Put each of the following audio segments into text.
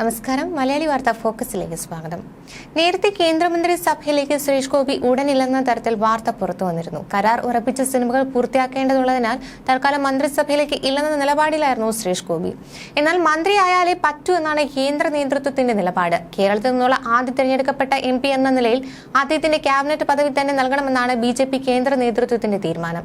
നമസ്കാരം. മലയാളി വാർത്ത ഫോക്കസിലേക്ക് സ്വാഗതം. നേരത്തെ കേന്ദ്രമന്ത്രി സഭയിലേക്ക് സുരേഷ് ഗോപി ഉടനില്ലെന്ന തരത്തിൽ വാർത്ത പുറത്തു വന്നിരുന്നു. കരാർ ഉറപ്പിച്ച സിനിമകൾ പൂർത്തിയാക്കേണ്ടതുള്ളതിനാൽ തൽക്കാലം മന്ത്രിസഭയിലേക്ക് ഇല്ലെന്ന നിലപാടിലായിരുന്നു സുരേഷ് ഗോപി. എന്നാൽ മന്ത്രിയായാലേ പറ്റൂ എന്നാണ് കേന്ദ്ര നേതൃത്വത്തിന്റെ നിലപാട്. കേരളത്തിൽ നിന്നുള്ള ആദ്യ തിരഞ്ഞെടുക്കപ്പെട്ട എം പി എന്ന നിലയിൽ അദ്ദേഹത്തിന്റെ ക്യാബിനറ്റ് പദവി തന്നെ നൽകണമെന്നാണ് ബി ജെ പി കേന്ദ്ര നേതൃത്വത്തിന്റെ തീരുമാനം.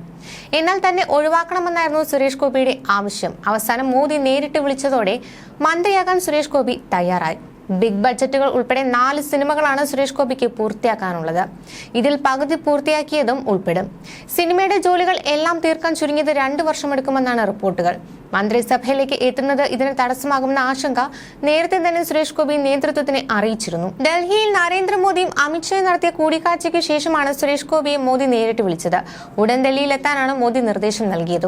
എന്നാൽ തന്നെ ഒഴിവാക്കണമെന്നായിരുന്നു സുരേഷ് ഗോപിയുടെ ആവശ്യം. അവസാനം മോദി നേരിട്ട് വിളിച്ചതോടെ മന്ത്രിയാകാൻ സുരേഷ് ഗോപി തയ്യാറായി ബിഗ് ബഡ്ജറ്റുകൾ ഉൾപ്പെടെ നാല് സിനിമകളാണ് സുരേഷ് ഗോപിക്ക് പൂർത്തിയാക്കാനുള്ളത്. ഇതിൽ പകുതി പൂർത്തിയാക്കിയതും ഉൾപ്പെടും. സിനിമയുടെ ജോലികൾ എല്ലാം തീർക്കാൻ ചുരുങ്ങിയത് രണ്ടു വർഷമെടുക്കുമെന്നാണ് റിപ്പോർട്ടുകൾ. മന്ത്രിസഭയിലേക്ക് എത്തുന്നത് ഇതിന് തടസ്സമാകുമെന്ന ആശങ്ക നേരത്തെ തന്നെ സുരേഷ് ഗോപി നേതൃത്വത്തിനെ അറിയിച്ചിരുന്നു. ഡൽഹിയിൽ നരേന്ദ്രമോദിയും അമിത്ഷായും നടത്തിയ കൂടിക്കാഴ്ചയ്ക്ക് ശേഷമാണ് സുരേഷ് ഗോപിയെ മോദി നേരിട്ട് വിളിച്ചത്. ഉടൻ ഡൽഹിയിലെത്താനാണ് മോദി നിർദ്ദേശം നൽകിയത്.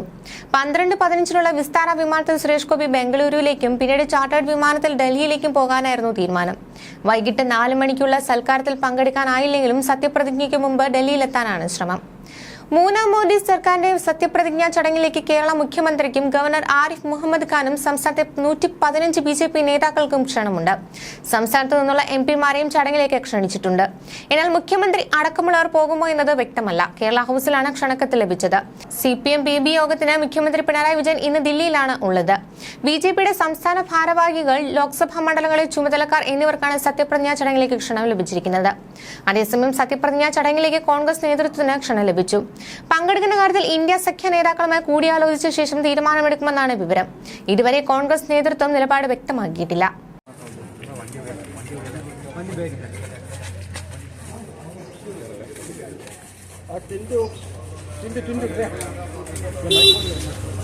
പന്ത്രണ്ട് പതിനഞ്ചിനുള്ള വിസ്താര വിമാനത്തിൽ സുരേഷ് ഗോപി ബംഗളൂരുവിലേക്കും പിന്നീട് ചാർട്ടേഡ് വിമാനത്തിൽ ഡൽഹിയിലേക്കും പോകാനായിരുന്നു തീരുമാനം. വൈകിട്ട് നാല് മണിക്കുള്ള സൽക്കാരത്തിൽ പങ്കെടുക്കാനായില്ലെങ്കിലും സത്യപ്രതിജ്ഞയ്ക്ക് മുമ്പ് ഡൽഹിയിലെത്താനാണ് ശ്രമം. മൂന്നാം മോദി സർക്കാരിന്റെ സത്യപ്രതിജ്ഞാ ചടങ്ങിലേക്ക് കേരള മുഖ്യമന്ത്രിക്കും ഗവർണർ ആരിഫ് മുഹമ്മദ് ഖാനും സംസ്ഥാനത്തെ നൂറ്റി പതിനഞ്ച് ബി ജെ പി നേതാക്കൾക്കും ക്ഷണമുണ്ട്. സംസ്ഥാനത്ത് നിന്നുള്ള എം പിമാരെയും ചടങ്ങിലേക്ക് ക്ഷണിച്ചിട്ടുണ്ട്. എന്നാൽ മുഖ്യമന്ത്രി അടക്കമുള്ളവർ പോകുമോ എന്നത് വ്യക്തമല്ല. കേരള ഹൌസിലാണ് ക്ഷണക്കത്ത് ലഭിച്ചത്. സി പി എം ബി യോഗത്തിന് മുഖ്യമന്ത്രി പിണറായി വിജയൻ ഇന്ന് ദില്ലിയിലാണ് ഉള്ളത്. ബി ജെ പിയുടെ സംസ്ഥാന ഭാരവാഹികൾ ലോക്സഭാ മണ്ഡലങ്ങളിൽ ചുമതലക്കാർ എന്നിവർക്കാണ് സത്യപ്രതിജ്ഞാ ചടങ്ങിലേക്ക് ക്ഷണം ലഭിച്ചിരിക്കുന്നത്. അതേസമയം സത്യപ്രതിജ്ഞാ ചടങ്ങിലേക്ക് കോൺഗ്രസ് നേതൃത്വത്തിന് ക്ഷണം ലഭിച്ചു. പങ്കെടുക്കുന്ന കാര്യത്തിൽ ഇന്ത്യ സഖ്യ നേതാക്കളുമായി കൂടിയാലോചിച്ച ശേഷം തീരുമാനമെടുക്കുമെന്നാണ് വിവരം. ഇതുവരെ കോൺഗ്രസ് നേതൃത്വം നിലപാട് വ്യക്തമാക്കിയിട്ടില്ല. സാധന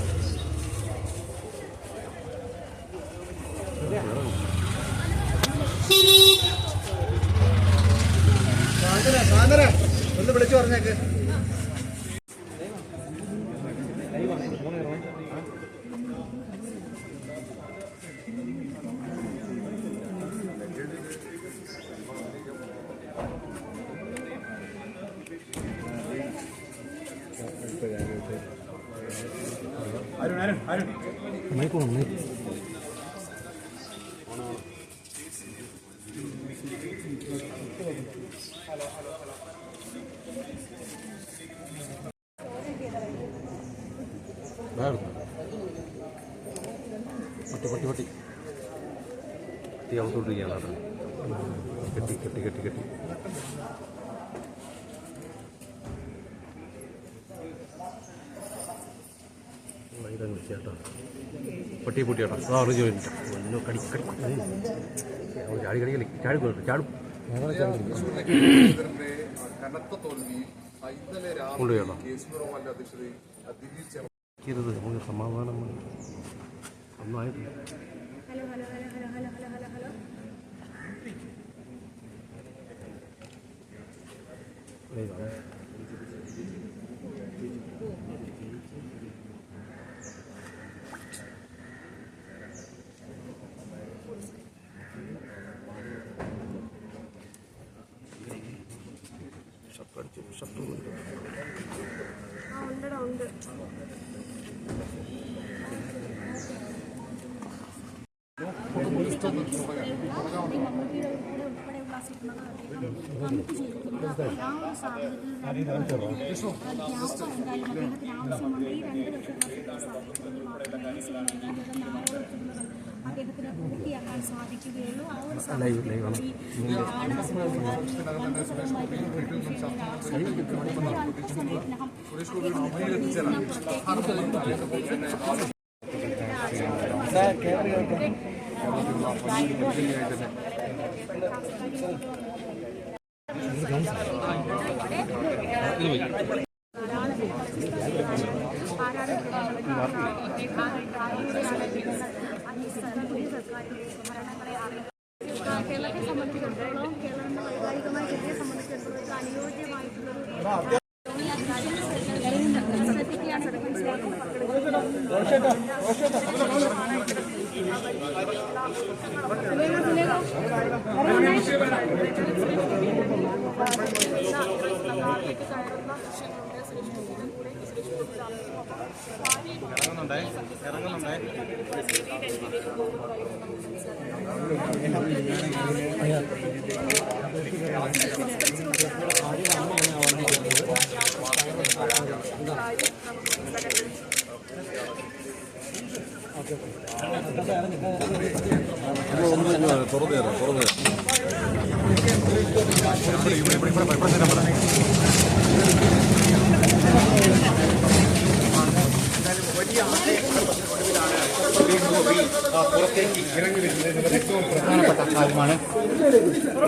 아름 아름 아름 마이크 없네 하나 하나 하나 പട്ടി പട്ടി പട്ടി പട്ടി. തീ ഔത്തോട്ടിരിക്കുകയാണ് കെട്ടി കെട്ടി കെട്ടി കെട്ടി. ഇതങ്ങ് ചേട്ടാ പട്ടി ആ ജോലി ഒന്ന് കടി. ചാടി കടിക്കല്ലേ ചാടി പോയിട്ട് ചാടും. കനത്ത ഇന്നലെ അധ്യക്ഷതയിൽ ഇരിക്കരുത് നമുക്ക് സമാധാനം മതി. ഒന്നും ആയിട്ടില്ല ഏയ് വാ. ഷർട്ട് അടിച്ചു ഷർട്ട് ഊരി. അദ്ദേഹത്തിന് പൂർത്തിയാക്കാൻ സാധിക്കുകയുള്ളൂ ആ ഒരു സമയത്ത് ലൈവ് ആണ് കേരളത്തെ സംബന്ധിച്ചിടത്തോളം കേരളത്തിന്റെ വൈകാരികമായ സ്ഥിതിയെ സംബന്ധിച്ചിടത്തോളം ഒരു അനുയോജ്യമായിട്ടുള്ള ശ്രദ്ധിക്കുകയാണ് ഇറങ്ങുന്നുണ്ടേ ഇറങ്ങുന്നുണ്ടേ Yeah.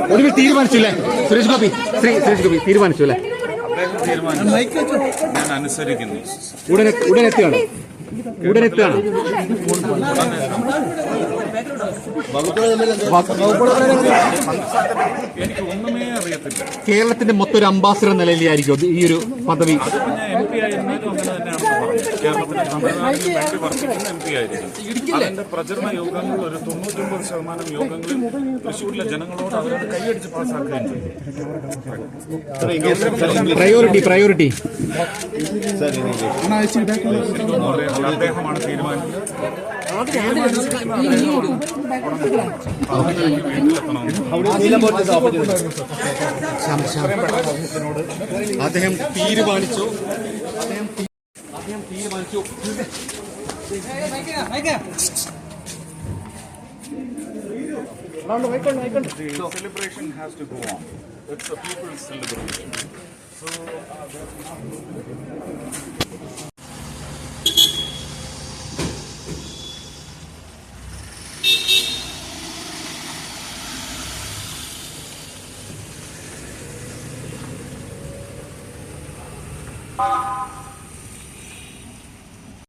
ഒടുവിൽ തീരുമാനിച്ചില്ലേ സുരേഷ് ഗോപി ശ്രീ സുരേഷ് ഗോപി തീരുമാനിച്ചു അല്ലേ? ഞാൻ അനുസരിക്കുന്നു. ഉടനെ എനിക്ക് ഒന്നുമേ അറിയത്തില്ല. കേരളത്തിന്റെ മൊത്തം ഒരു അംബാസിഡർ നിലയിലായിരിക്കും ഈ ഒരു പദവി. അതിപ്പോ ഞാൻ എം പി ആയിരുന്നാലും അങ്ങനെ തന്നെയാണ് അതിന്റെ പ്രചരണ യോഗങ്ങൾ ഒരു തൊണ്ണൂറ്റൊമ്പത് ശതമാനം യോഗങ്ങളിൽ തൃശ്ശൂരിലെ ജനങ്ങളോട് അവരുടെ കൈയടിച്ച് പാസ്സാക്കുകയും ചെയ്തു പ്രയോറിറ്റി പ്രയോറിറ്റി അദ്ദേഹമാണ് വീട്ടിലെത്തണമെന്ന് അദ്ദേഹം തീരുമാനിച്ചു. അദ്ദേഹം The celebration has to go on. It's a people's celebration. So, uh,